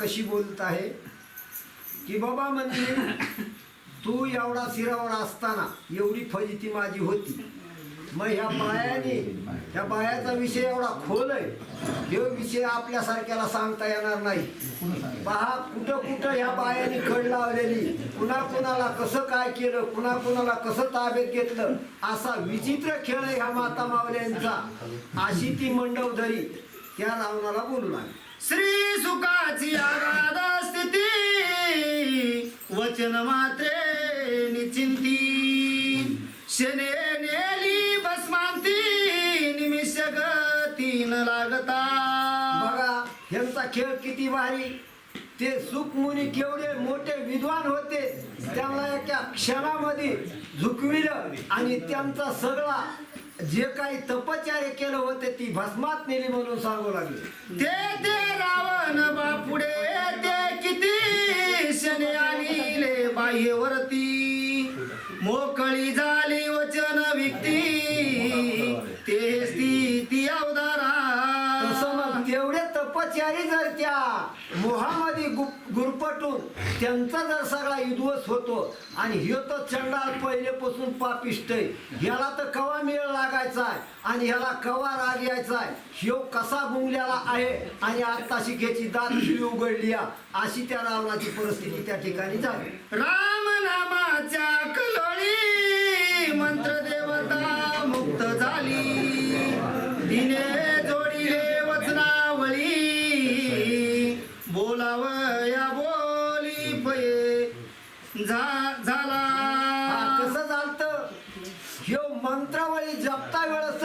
कशी बोलत आहे? की बाबा म्हणजे तू एवढा शिरावर असताना एवढी फजिती माझी होती. मग ह्या बायाने ह्या बायाचा विषय एवढा खोल आहे. हे विषय आपल्यासारख्याला सांगता येणार नाही. पहा कुठं कुठं ह्या बायाने खड लावलेली. कुणा कुणाला कसं काय केलं कुणा कुणाला कसं ताब्यात घेतलं असा विचित्र खेळ आहे ह्या माता मावल्यांचा अशी ती मंडवधरी त्या रावणाला बोलू लागली. श्री सुखाची आगाध स्थिती वचन मात्रे निचिंती शने नेली भस्मांती निमिष गती न लागता. बघा यांचा खेळ किती भारी. ते सुखमुनी केवढे मोठे विद्वान होते. त्यांना एका क्षणामध्ये झुकविलं आणि त्यांचा सगळा जे काही तपचार्य केलं होते ती भस्मात नेली म्हणून सांगू लागले. ते ते रावण बापुडे ते किती शने आणले बाह्यवरती. मोकळी झाली वचन विकती. ते अपचारी जर त्या मोहामध्ये गुप- गुरपटून त्यांचा जर सगळा युद्वस होतो आणि ह्यो तर चंडाल पहिलेपासून पापिष्ट ह्याला तर कवा मेळ लागायचा आहे आणि ह्याला कवा राग यायचा आहे ह्यो कसा गुंगलेला आहे आणि आता शिकेची दात उघडली अशी त्या रावणाची परिस्थिती त्या ठिकाणी झाली. राम नामाच्या कलोळी मंत्र देवता मुक्त झाली. तिने ह्यो मंत्रावळी जपता वेळेसच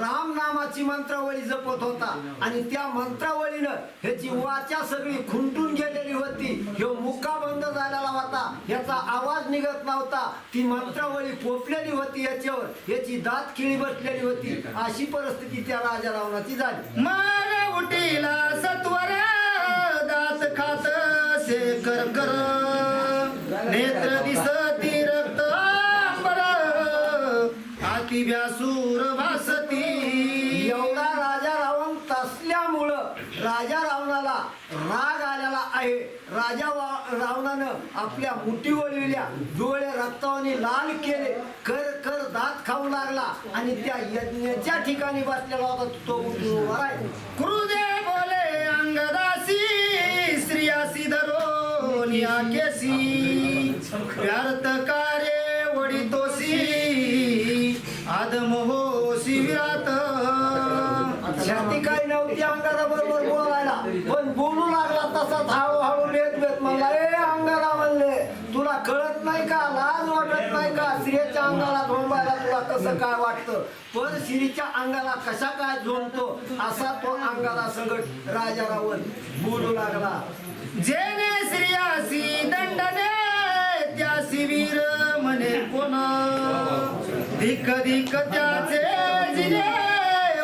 राम नामाची मंत्रावळी जपत होता. आणि त्या मंत्रावळीनं ह्याची वाचा सगळी खुंटून गेलेली होती. ह्यो मुक्का बंद झालेला होता. ह्याचा आवाज निघत नव्हता. ती मंत्रावळी पोपलेली होती याच्यावर याची दात खिळी बसलेली होती. अशी परिस्थिती त्या राजा रावणाची झाली. मार उटीला व्यासूर भासती. एवढा राजा रावण तसल्यामुळं राजा रावणाला राग आलेला आहे. राजा रावणानं आपल्या मुठी वळविल्या डोळे रक्तावाने लाल केले कर कर दात खाऊ लागला आणि त्या यज्ञाच्या ठिकाणी बसलेला होता. तो उभा राहिला. क्रुदे बोले अंगदासी स्त्रियासी धरो नियाकेसी व्यर्थ कार्य वडितोसी आदम हो विरात छाती काही नव्हती अंगारा बरोबर बोलायला. पण बोलू लागला तसाच हळूहळू लेत लेत म्हणला ए अंगारा म्हणले तुला कळत नाही का? लाज वाटत नाही का? श्रीच्या अंगाला झोंबायला तुला कसं काय वाटतं? पण श्रीच्या अंगाला कशा काय झोंबतो? असा तो अंगाला सगट राजा रावण बोलू लागला. जेने श्रियासी दंडने त्या शिवीर म्हणे कोणा? कधी धिक त्याचे जिने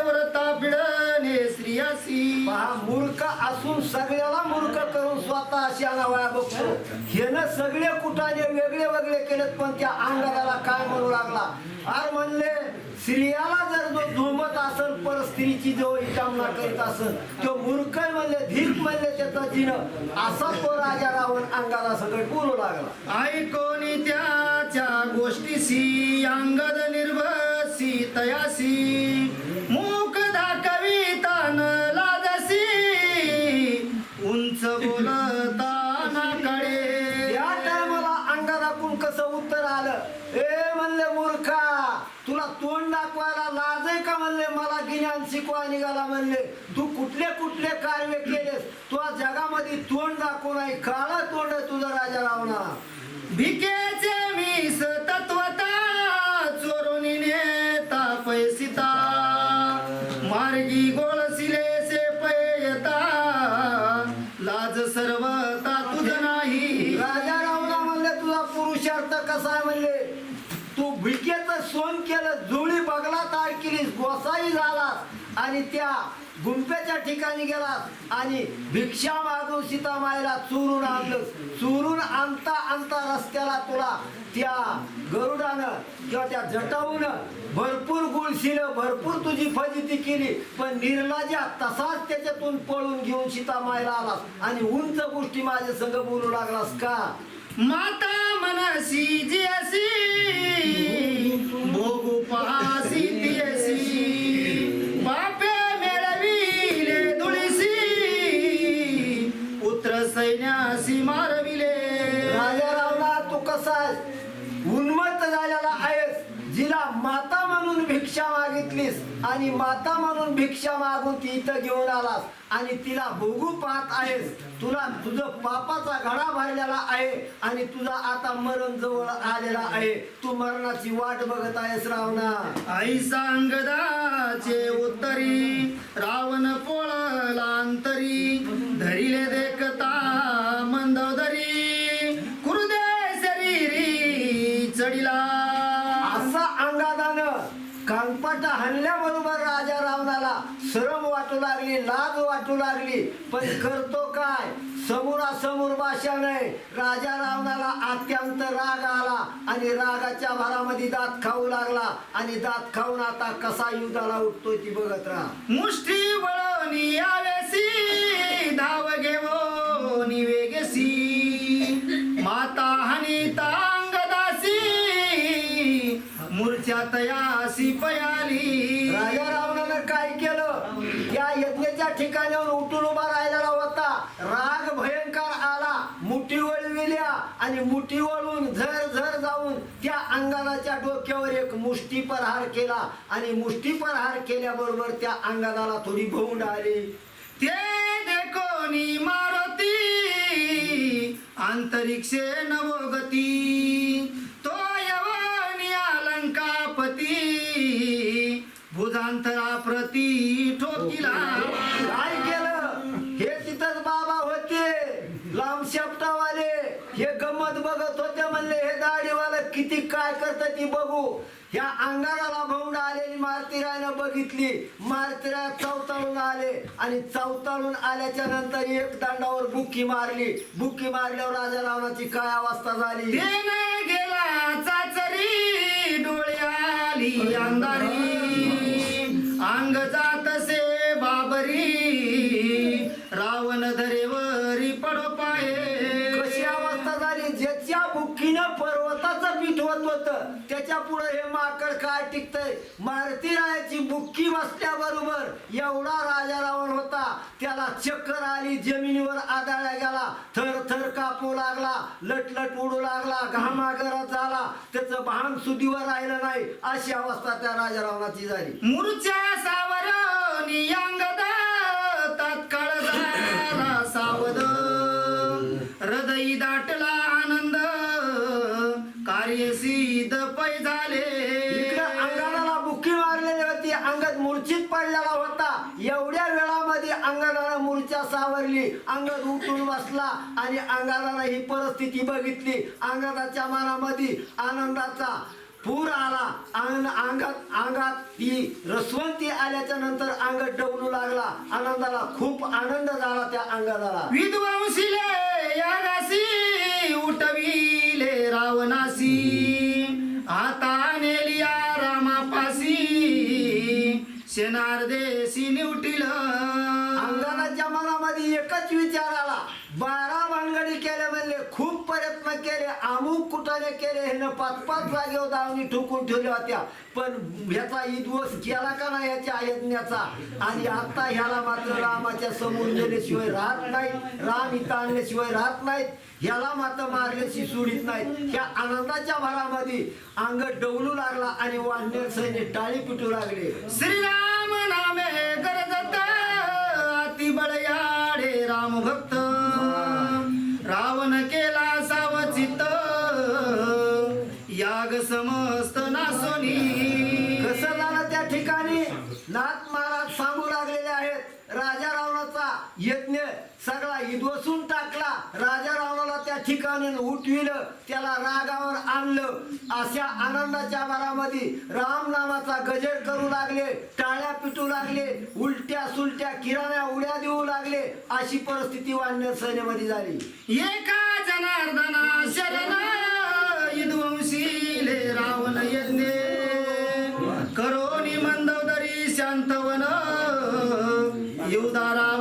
व्रता पिडणे स्त्रियासी पहा मूर्ख असून सगळ्याला मूर्ख करून स्वतः अशी अनावया बघतो. ह्यानं सगळे कुटाने वेगळे वेगळे केलेत पण त्या अंगाला काय म्हणू लागला? आर म्हणले स्त्रियाला जर जो झोमत असेल पर स्त्रीची जो कामना करीत असेल तो मूर्ख आहे म्हणले धीक म्हणले त्याचा जिनं असा तो राजा रावण अंगाला सगळं बोलू लागला. ऐकोनी त्याच्या गोष्टीसी अंगद निर्भसी तयासी. मूक दाखविता न लाजसी. उंच बोलता नाकडे या टायमाला अंगाला कोण कसं उत्तर आलं? ए म्हणले मूर्खा तुला तोंड आहे का म्हणले? मला गिन्यान शिकवा निघाला म्हणले. तू कुठले कुठले कार्य केलेस? तुला जगामध्ये तोंड दाखवू नाही काळा तोंड तुझा तुझं राजा रावणा भिकेचे मी तत्वता चोरून नेता पैसिता. मार्गी गोळसिले से पयता. लाज सर्वता तुझ नाही. राजा रावणा म्हणले तुझा पुरुषार्थ कसा आहे म्हणले? तू भिकेचं सोन केलं जुळी गोसाई झालास आणि त्या गुंप्याच्या ठिकाणी गेलास आणि भिक्षा मागून सीतामाईला चोरून आणलं. चोरून आणता आणता रस्त्याला तुला त्या गरुडानं किंवा त्या जटाऊनं भरपूर गुळशिलं भरपूर तुझी फजिती केली पण निर्लाजा तसाच त्याच्यातून पळून घेऊन सीतामाईला आलास आणि उंच गोष्टी माझ्या संग बोलू लागलास का? माता मनसी जी असी आणि माता म्हणून भिक्षा मागून ती इथं घेऊन आलास. आणि तिला भोगू पाहत आहेस. तुला तुझं पापाचा घडा भरलेला आहे. आणि तुझा आता मरण जवळ आलेला आहे. तू मरणाची वाट बघत आहेस रावणा. आई सांगदाचे उत्तरी रावण पोळला अंतरी. धरिले देखता मंदोदरी कुरुदे शरीरी चढिला. असा अंगादानं कांगपाटा हल्ल्याबरोबर राजा रावणाला शरम वाटू लागली लाज वाटू लागली. पण करतो काय? समोरासमोर भाषा नाही. राजा रावणाला अत्यंत राग आला आणि रागाच्या भरामध्ये दात खाऊ लागला. आणि दात खाऊन आता कसा युद्धाला उठतोय ती बघत राहा. मुष्टी वळवणी यावे तयासी पयाली. राजा रावणानं काय केलं? या यज्ञाच्या ठिकाणावर उठून उभा राहिलेला होता राग भयंकर आला. मुठी वळविल्या आणि मुठी वळून झर झर जाऊन त्या अंगाराच्या डोक्यावर एक मुष्टी प्रहार केला. आणि मुष्टी प्रहार केल्याबरोबर त्या अंगाराला थोडी भोंड आली. ते देखोनी मारुती. अंतरिक्षे नवगती. भुजांतरा प्रती ठोकीला काय केलं? हे तिथंच बाबा होते. लांब शेपटावाले. हे गंमत बघत होते म्हणले हे दाढीवाला किती काय करत ती बघू. ह्या अंगाराला भोंड आलेली मारतीरायनं बघितली. मारतीराय चौताळून आले आणि चौताळून आल्याच्यानंतर एक दांडावर बुक्की मारली. बुक्की मारल्यावर राजा रावणाची काय अवस्था झाली? त्याच्या पुढे हे माकड काय टिकतंय? मारुती रायाची बुक्की बसल्याबरोबर एवढा राजा रावण होता. त्याला चक्कर आली जमिनीवर आदळला गेला थर थर कापू लागला लटलट उडू लागला घामागरात झाला. त्याचं भान सुधीवर राहिलं नाही. अशी अवस्था त्या राजा रावणाची झाली. मूर्छा सावर नियांगद तात्काळ सावध. हृदयी दाटला आनंद कार्य सिद्ध पै झाले. अंगाला बुक्की मारलेली होती अंगात मूर्छित पडलेला होता. एवढ्या वेळामध्ये अंगाला मूर्छा सावरली. अंगात उठून बसला आणि अंगाला ही परिस्थिती बघितली. अंगाच्या मनामध्ये आनंदाचा पूर आला. अंग अंगात अंगात ती रसवंती आल्याच्यानंतर अंग डवलू लागला. आनंदाला खूप आनंद झाला त्या अंगाला विद्वांसिले! यागासी उठविले रावणासी आता नेलिया रामापासी शेनारदेशी निवटील. अंगणाच्या मनामध्ये एकच विचार आला. बारा भानगडी केले म्हणले खूप प्रयत्न केले अमुक कुठाने केले हे पाच पाच जागेवर दावणी ठोकून ठेवल्या होत्या. पण ह्याचा इद्वस केला का नाही याच्या यज्ञाचा आणि आता ह्याला मात्र रामाच्या समोर नेल्याशिवाय राहत नाही राम इथं आणल्याशिवाय राहत नाहीत ह्याला मात्र मारल्याशी सोडित नाहीत. ह्या आनंदाच्या भरामध्ये अंग डवलू लागला आणि वाढण्यार सैन्य टाळी पिटू लागले. श्रीराम नामे गरजत अति बळयाडे राम भक्त डोसून टाकला. राजा रावणाला त्या ठिकाणी उठविलं त्याला रागावर आणलं. अशा आनंदाच्या भरामध्ये राम नामाचा गजर करू लागले टाळ्या पिटू लागले उलट्या सुलट्या किराण्या उड्या देऊ लागले अशी परिस्थिती वाढण्यात सैन्यामध्ये झाली. एका जनार्दना शरण विध्वंशीले रावण यज्ञ. करोनी मंदोदरी शांतवन युदारा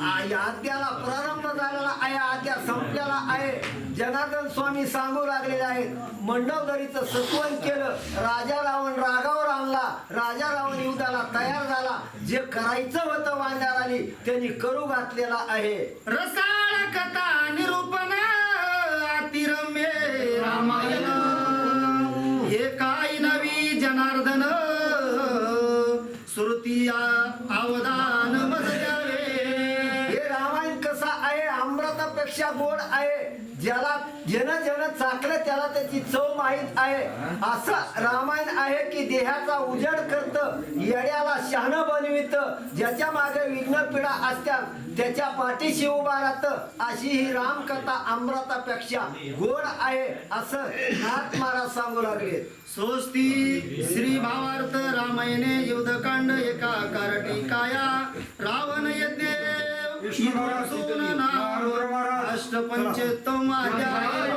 आद्याला प्रारंभ झालेला आहे आद्या संपलेला आहे. जनार्दन स्वामी सांगू लागलेले आहेत मंडवदरीचं सत्वन केलं राजा रावण रागावर आणला राजा रावण युद्धाला तयार झाला. जे करायचं होतं वांड्याराली त्यांनी करू घातलेला आहे. रसाळ कथा निरूपण अतिरम्य रामायण. हे काय नवी जनार्दन? श्रुती अवदान अमृतापेक्षा गोड आहे. ज्याला ज्यानं ज्यानं चाकलं त्याला त्याची चव माहीत आहे. असं रामायण आहे की देहाचा उजड करत येड्याला शहाणं बनवित ज्याच्या मागे विघ्न पिढा असतात त्याच्या पाठीशी उभा राहत. अशी ही रामकथा अमृतापेक्षा गोड आहे असं नाथ महाराज सांगू लागले. स्वस्ती श्री भावार्थ रामायणे युद्धकांड एका कारटी काया रावण यज्ञ अष्टपंचोत्तम अध्याय